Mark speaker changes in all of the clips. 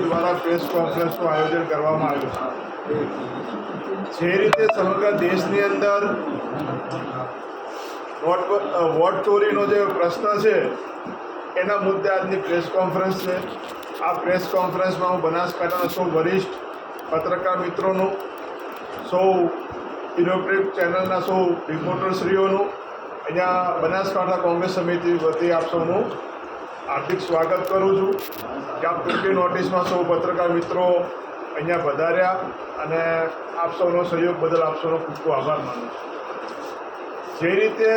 Speaker 1: દ્વારા પ્રેસ કોન્ફરન્સનું આયોજન કરવામાં આવ્યું જે રીતે સમગ્ર દેશની અંદર વોટ વોટ ચોરીનો જે પ્રશ્ન છે, એના મુદ્દે આજની પ્રેસ કોન્ફરન્સ છે. આ પ્રેસ કોન્ફરન્સમાં હું બનાસકાંઠાના સૌ વરિષ્ઠ પત્રકાર મિત્રોનું, સૌ ઇલેક્ટ્રિક ચેનલના સૌ રિપોર્ટરશ્રીઓનું, અહીંયા બનાસકાંઠા કોંગ્રેસ સમિતિ વતી આપ સૌનું હાર્દિક સ્વાગત કરું છું. કે આપ ટૂંકી નોટિસમાં સૌ પત્રકાર મિત્રો અહીંયા પધાર્યા અને આપ સૌનો સહયોગ બદલ આપ સૌનો ખૂબ ખૂબ આભાર માનું છું. જે રીતે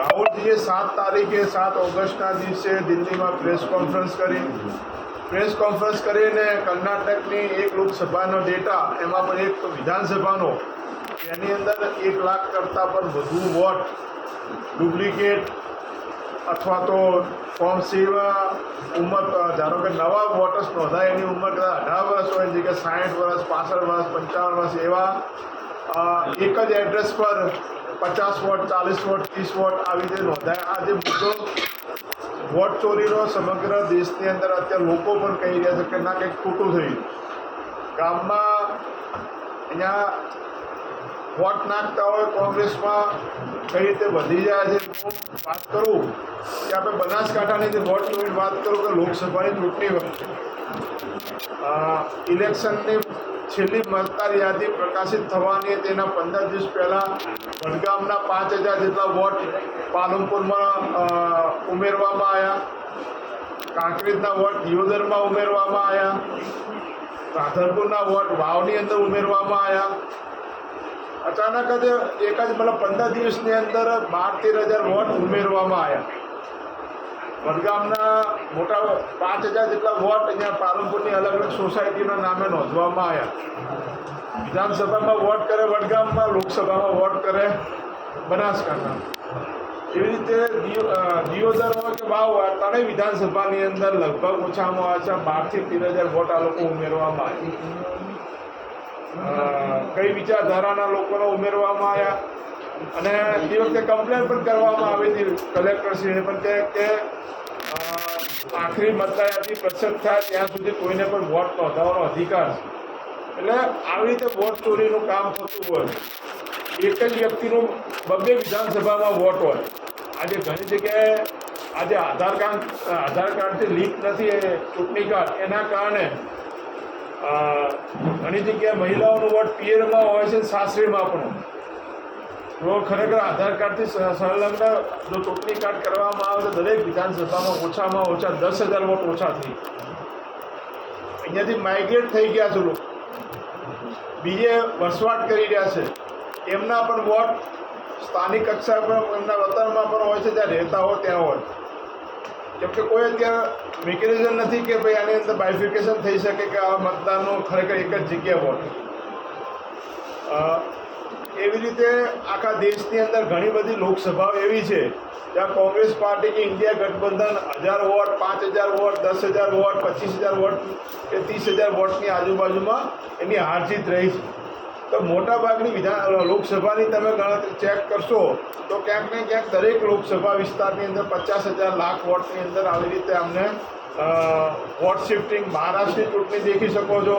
Speaker 1: રાહુલજીએ સાત તારીખે સાત ઓગસ્ટના દિવસે દિલ્હીમાં પ્રેસ કોન્ફરન્સ કરી. પ્રેસ કોન્ફરન્સ કરીને કર્ણાટકની એક લોકસભાનો ડેટા, એમાં પણ એક વિધાનસભાનો, એની અંદર એક લાખ કરતાં પણ વધુ વોટ ડુપ્લિકેટ અથવા તો ફોર્મ સીમાં ઉંમર ધારો કે નવા વોટર્સ નોંધાય, એની ઉંમર કદાચ અઢાર વર્ષ હોય જગ્યાએ સાઠ વર્ષ, પાસઠ વર્ષ, પંચાવન વર્ષ એવા એક જ એડ્રેસ પર પચાસ વોટ, ચાલીસ વોટ, ત્રીસ વોટ આવી રીતે નોંધાય. આ જે મુદ્દો વોટ ચોરીનો સમગ્ર દેશની અંદર અત્યારે લોકો પણ કહી રહ્યા છે કે ના, કંઈક ખોટું થયું. ગામમાં અહીંયા વોટ નાખતા હોય કોંગ્રેસમાં કઈ રીતે વધી જાય છે વાત કરું કે આપણે બનાસકાંઠાની જે વોટ ચોરીની વાત કરું કે લોકસભાની ચૂંટણી વખતે ઇલેક્શનની છેલ્લી મતદાર યાદી પ્રકાશિત થવાની તેના પંદર દિવસ પહેલાં વડગામના પાંચ હજાર જેટલા વોટ પાલનપુરમાં ઉમેરવામાં આવ્યા. કાંકરેજના વોટ દિયોદરમાં ઉમેરવામાં આવ્યા. રાધનપુરના વોટ વાવની અંદર ઉમેરવામાં આવ્યા. અચાનક જ એક જ મતલબ પંદર દિવસની અંદર બાર તેર હજાર વોટ ઉમેરવામાં આવ્યા. વડગામના મોટા પાંચ હજાર જેટલા વોટ અહીંયા પાલનપુરની અલગ અલગ સોસાયટીના નામે નોંધવામાં આવ્યા. વિધાનસભામાં વોટ કરે, વડગામમાં લોકસભામાં વોટ કરે, બનાસકાંઠા. એવી રીતે દિયોદર હોય કે વાવ હોય ત્રણેય વિધાનસભાની અંદર લગભગ ઓછામાં ઓછા બારથી તેર હજાર વોટ આ લોકો ઉમેરવામાં આવ્યા. કઈ વિચારધારાના લોકોને ઉમેરવામાં આવ્યા અને તે વખતે કમ્પ્લેન પણ કરવામાં આવી હતી કલેક્ટરશ્રીને પણ કે આખરી મતદાર યાદી પ્રસન્ન થાય ત્યાં સુધી કોઈને પણ વોટ નોંધાવવાનો અધિકાર છે. એટલે આવી રીતે વોટ ચોરીનું કામ થતું હોય, એક જ વ્યક્તિનું બબ્બે વિધાનસભામાં વોટ હોય. આજે ઘણી જગ્યાએ આજે આધાર કાર્ડ, આધાર કાર્ડથી લિંક નથી ચૂંટણી કાર્ડ. એના કારણે ઘણી જગ્યાએ મહિલાઓનો વોટ પિયરમાં હોય છે, સાસરીમાં પણ. જો ખરેખર આધાર કાર્ડથી સંલગ્ન જો ચૂંટણી કાર્ડ કરવામાં આવે તો દરેક વિધાનસભામાં ઓછામાં ઓછા દસ હજાર વોટ ઓછા થઈ. અહીંયાથી માઇગ્રેટ થઈ ગયા છે લોકો. બીજે વસવાટ કરી રહ્યા છે. એમના પણ વોટ સ્થાનિક કક્ષા પર એમના વતનમાં પણ હોય છે, જ્યાં રહેતા હોય ત્યાં હોય. કેમ કે કોઈ અત્યારે મિકેનિઝમ નથી કે ભાઈ આની અંદર બાયફિકેશન થઈ શકે કે આ મતદાનનો ખરેખર એક જ જગ્યા વોટ એવી રીતે આખા દેશની અંદર ઘણી બધી લોકસભાઓ એવી છે જ્યાં કોંગ્રેસ પાર્ટી કે ઇન્ડિયા ગઠબંધન હજાર વોટ, પાંચ હજાર વોટ, દસ હજાર વોટ, પચીસ હજાર વોટ કે ત્રીસ હજાર વોટની આજુબાજુમાં એની હાર જીત રહી છે. તો મોટાભાગની વિધાન લોકસભાની તમે ગણતરી ચેક કરશો, તો ક્યાંક ને ક્યાંક દરેક લોકસભા વિસ્તારની અંદર પચાસ હજાર લાખ વોટની અંદર આવી રીતે અમને વોટ શિફ્ટિંગ મહારાષ્ટ્રની ચૂંટણી દેખી શકો છો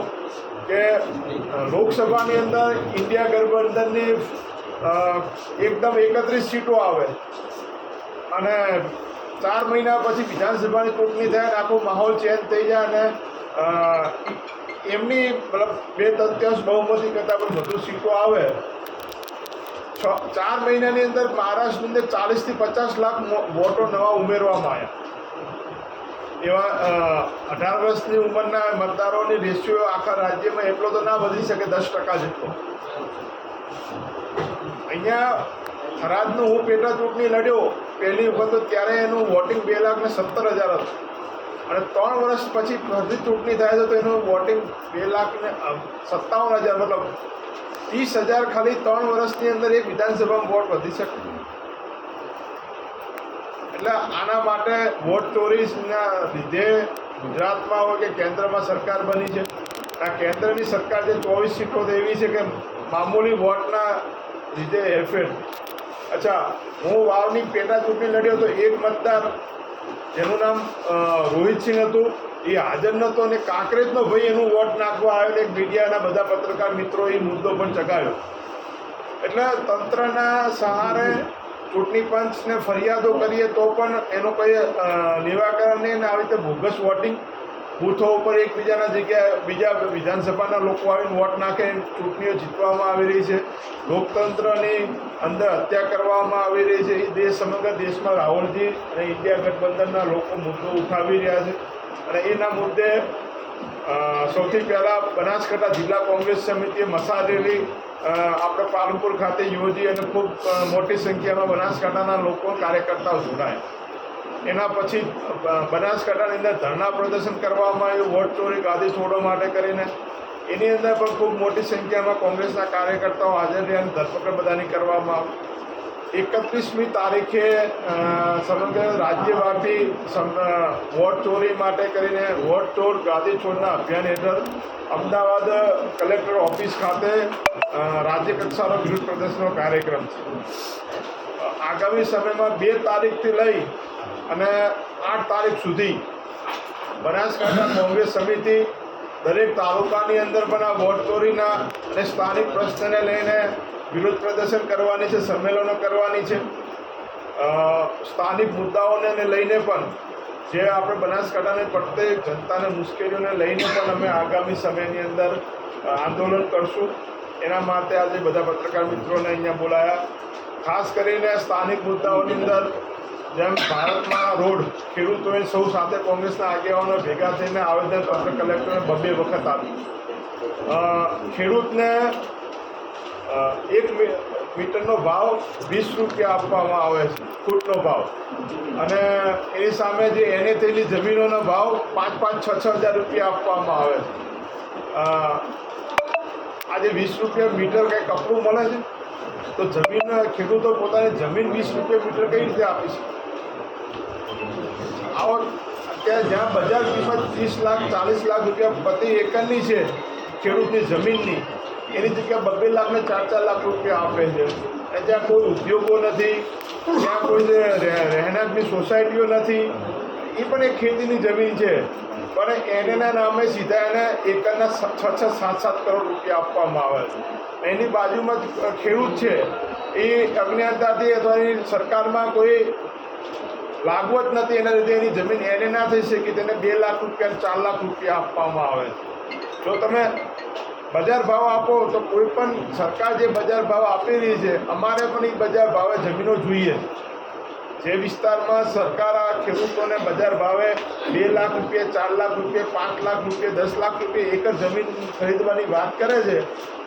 Speaker 1: કે લોકસભાની અંદર ઇન્ડિયા ગઠબંધનની એકદમ એકત્રીસ સીટો આવે અને ચાર મહિના પછી વિધાનસભાની ચૂંટણી થાય અને આખો માહોલ ચેન્જ થઈ જાય અને એમની મતલબ બે તૃતીયાંશ બહુમતી કરતાં પણ વધુ સીટો આવે. છ, ચાર મહિનાની અંદર મહારાષ્ટ્રની અંદર ચાલીસથી પચાસ લાખ વોટો નવા ઉમેરવામાં આવ્યા. એવા અઢાર વર્ષની ઉંમરના મતદારોની રેશિયો આખા રાજ્યમાં એટલો તો ના વધી શકે, દસ ટકા જેટલો. અહીંયા થરાદનું હું પેટા ચૂંટણી લડ્યો, પહેલી વખત ત્યારે એનું વોટિંગ બે લાખ ને સત્તર હજાર હતું. અને ત્રણ વર્ષ પછી બધી ચૂંટણી થાય છે તો એનું વોટિંગ બે લાખ ને સત્તાવન હજાર, મતલબ ત્રીસ હજાર ખાલી ત્રણ વર્ષની અંદર એક વિધાનસભામાં વોટ વધી શકે. એટલે આના માટે વોટ ચોરીના લીધે ગુજરાતમાં હોય કે કેન્દ્રમાં સરકાર બની છે. આ કેન્દ્રની સરકાર જે ચોવીસ સીટો એવી છે કે મામૂલી વોટના લીધે હેરફેર. અચ્છા, હું વાવની પેટા ચૂંટણી લડ્યો તો એક મતદાર જેનું નામ રોહિત રોહિતસિંહ હતું. એ હાજર નહોતો અને કાંકરેજનો ભાઈ એનું વોટ નાખવા આવેલ એક મીડિયાના બધા પત્રકાર મિત્રો એ મુદ્દો પણ ચગાવ્યો. એટલે તંત્રના સહારે ચૂંટણી પંચને ફરિયાદો કરીએ તો પણ એનું કોઈ નિરાકરણ નહીં ને આવી રીતે બોગસ વોટિંગ બૂથો ઉપર એકબીજાના જગ્યાએ બીજા વિધાનસભાના લોકો આવીને વોટ નાખે, ચૂંટણીઓ જીતવામાં આવી રહી છે. લોકતંત્રની અંદર હત્યા કરવામાં આવી રહી છે. એ દેશ સમગ્ર દેશમાં રાહુલજી અને ઇન્ડિયા ગઠબંધનના લોકો મુદ્દો ઉઠાવી રહ્યા છે. અને એના મુદ્દે સૌથી પહેલાં બનાસકાંઠા જિલ્લા કોંગ્રેસ સમિતિએ મસા રેલી આપણે પાલનપુર ખાતે યોજી અને ખૂબ મોટી સંખ્યામાં બનાસકાંઠાના લોકો કાર્યકર્તાઓ જોડાયા. એના પછી બનાસકાંઠાની અંદર ધરણા પ્રદર્શન કરવામાં આવ્યું, વોટ ચોરી, ગાદી છોડવા માટે કરીને. એની અંદર પણ ખૂબ મોટી સંખ્યામાં કોંગ્રેસના કાર્યકર્તાઓ હાજર રહ્યા અને ધરપકડ બધાની કરવામાં આવી. એકત્રીસમી તારીખે સમગ્ર રાજ્યવ્યાપી વોટ ચોરી માટે કરીને વોટ ચોર, ગાદી છોડના અભિયાન હેઠળ અમદાવાદ કલેક્ટર ઓફિસ ખાતે રાજ્ય કક્ષાનો વિરોધ પ્રદર્શનનો કાર્યક્રમ છે. આગામી સમયમાં બે તારીખથી લઈ અને આઠ તારીખ સુધી બનાસકાંઠા કોંગ્રેસ સમિતિ દરેક તાલુકાની અંદર પણ આ વોટ ચોરીના અને સ્થાનિક પ્રશ્નને લઈને વિરોધ પ્રદર્શન કરવાની છે, સંમેલનો કરવાની છે. સ્થાનિક મુદ્દાઓને લઈને પણ જે આપણે બનાસકાંઠાને પડતે જનતાને મુશ્કેલીઓને લઈને પણ અમે આગામી સમયની અંદર આંદોલન કરશું. એના માટે આજે બધા પત્રકાર મિત્રોને અહીંયા બોલાયા. ખાસ કરીને સ્થાનિક મુદ્દાઓની અંદર જેમ ભારતમાં રોડ ખેડૂતોએ સૌ સાથે કોંગ્રેસના આગેવાનો ભેગા થઈને આવેદનપત્ર કલેક્ટરને બબે વખત આપ્યું. ખેડૂતને એક મીટરનો ભાવ વીસ રૂપિયા આપવામાં આવે છે, ફૂટનો ભાવ. અને એની સામે જે એને થયેલી જમીનોનો ભાવ પાંચ પાંચ, છ છ હજાર રૂપિયા આપવામાં આવે છે. આજે વીસ રૂપિયા મીટર કંઈ કપડું મળે છે? તો જમીન ખેડૂતો પોતાની જમીન વીસ રૂપિયા મીટર કઈ રીતે આપી છે આવો અત્યારે જ્યાં બજાર કિંમત ત્રીસ લાખ, ચાલીસ લાખ રૂપિયા પ્રતિ એકરની છે, ખેડૂતની જમીનની, એની જગ્યાએ બબ્બે લાખને ચાર ચાર લાખ રૂપિયા આપે છે. અને ત્યાં કોઈ ઉદ્યોગો નથી, ત્યાં કોઈ રહે- રહેણાંકની સોસાયટીઓ નથી, એ પણ એક ખેતીની જમીન છે. પણ એનેના નામે સીધા એને એકરના છ છ, સાત સાત કરોડ રૂપિયા આપવામાં આવે છે. એની બાજુમાં ખેડૂત છે, એ અજ્ઞાનતાથી અથવા સરકારમાં કોઈ લાગુ જ નથી. એના લીધે એની જમીન એને ના થઈ શકે, તેને બે લાખ રૂપિયા ચાર લાખ રૂપિયા આપવામાં આવે જો તમે બજાર ભાવ આપો, તો કોઈ પણ સરકાર જે બજાર ભાવ આપી રહી છે, અમારે પણ એ બજાર ભાવે જમીનો જોઈએ જે વિસ્તારમાં સરકાર આ ખેડૂતોને બજાર ભાવે બે લાખ રૂપિયા, ચાર લાખ રૂપિયા, પાંચ લાખ રૂપિયા, દસ લાખ રૂપિયા એક જ જમીન ખરીદવાની વાત કરે છે,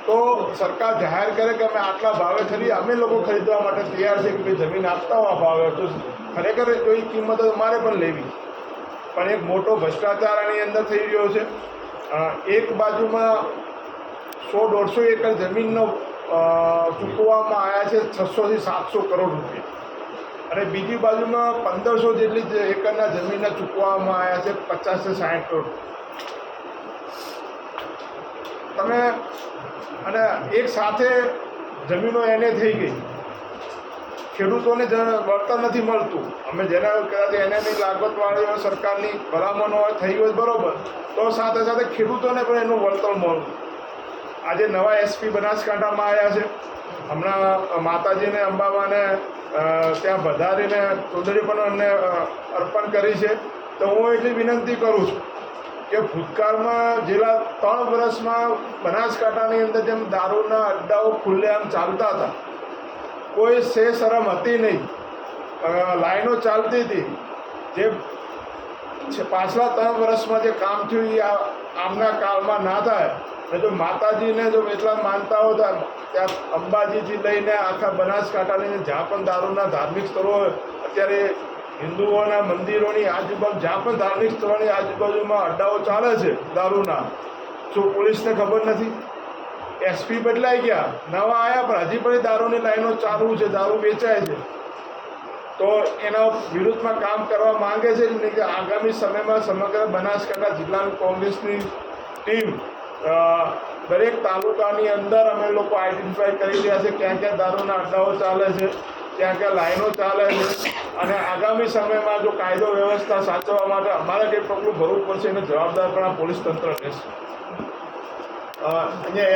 Speaker 1: તો સરકાર જાહેર કરે કે અમે આટલા ભાવે ખરીદ અમે લોકો ખરીદવા માટે તૈયાર છે કે ભાઈ જમીન આપતા હોવા ભાવે તો ખરેખર જો એ કિંમત અમારે પણ લેવી પણ એક મોટો ભ્રષ્ટાચાર આની અંદર થઈ રહ્યો છે. એક બાજુમાં સો દોઢસો એકર જમીનનો ચૂકવવામાં આવ્યા છે છસોથી સાતસો કરોડ રૂપિયા. અને બીજી બાજુમાં પંદરસો જેટલી એકરના જમીનના ચૂકવવામાં આવ્યા છે પચાસથી સાઠ કરોડ તમે, અને એક સાથે જમીનો એને થઈ ગઈ. ખેડૂતોને વળતર નથી મળતું. અમે જેના કદાચ એને નહીં લાગતવાળી સરકારની ભલામણો થઈ હોય બરાબર, તો સાથે સાથે ખેડૂતોને પણ એનું વળતર મળતું આજે નવા એસપી બનાસકાંઠામાં આવ્યા છે. હમણાં માતાજીને અંબામાને ત્યાં વધારીને ચૌધરી પણ એમને અર્પણ કરી છે. તો હું એટલી વિનંતી કરું છું કે ભૂતકાળમાં છેલ્લા ત્રણ વર્ષમાં બનાસકાંઠાની અંદર જેમ દારૂના અડ્ડાઓ ખુલ્લેઆમ ચાલતા હતા કોઈ સે શરમ હતી નહીં. લાઈનો ચાલતી હતી. જે પાછલા ત્રણ વર્ષમાં જે કામ થયું એ આમના કાળમાં ના થાય. ને જો માતાજીને જો એટલા માનતા હોતા ત્યાં અંબાજીથી લઈને આખા બનાસકાંઠાની જ્યાં પણ દારૂના ધાર્મિક સ્થળો અત્યારે હિન્દુઓના મંદિરોની આજુબાજુ, જ્યાં પણ ધાર્મિક સ્થળોની આજુબાજુમાં અડ્ડાઓ ચાલે છે દારૂના. શું પોલીસને ખબર નથી? એસપી બદલાઈ ગયા. નવા આવ્યા પણ હજી પણ દારૂની લાઈનો ચાલુ છે, દારૂ વેચાય છે. તો એના વિરુદ્ધમાં કામ કરવા માંગે છે ને કે આગામી સમયમાં સમગ્ર બનાસકાંઠા જિલ્લાની કોંગ્રેસની ટીમ દરેક તાલુકાની અંદર અમે લોકો આઈડેન્ટિફાઈ કરી રહ્યા છે ક્યાં ક્યાં દારૂના અડ્ડાઓ ચાલે છે, ક્યાં ક્યાં લાઈનો ચાલે છે. અને આગામી સમયમાં જો કાયદો વ્યવસ્થા સાચવવા માટે અમારે કંઈ પગલું ભરવું પડશે એને જવાબદાર પણ આ પોલીસ તંત્ર રહેશે. અહીંયા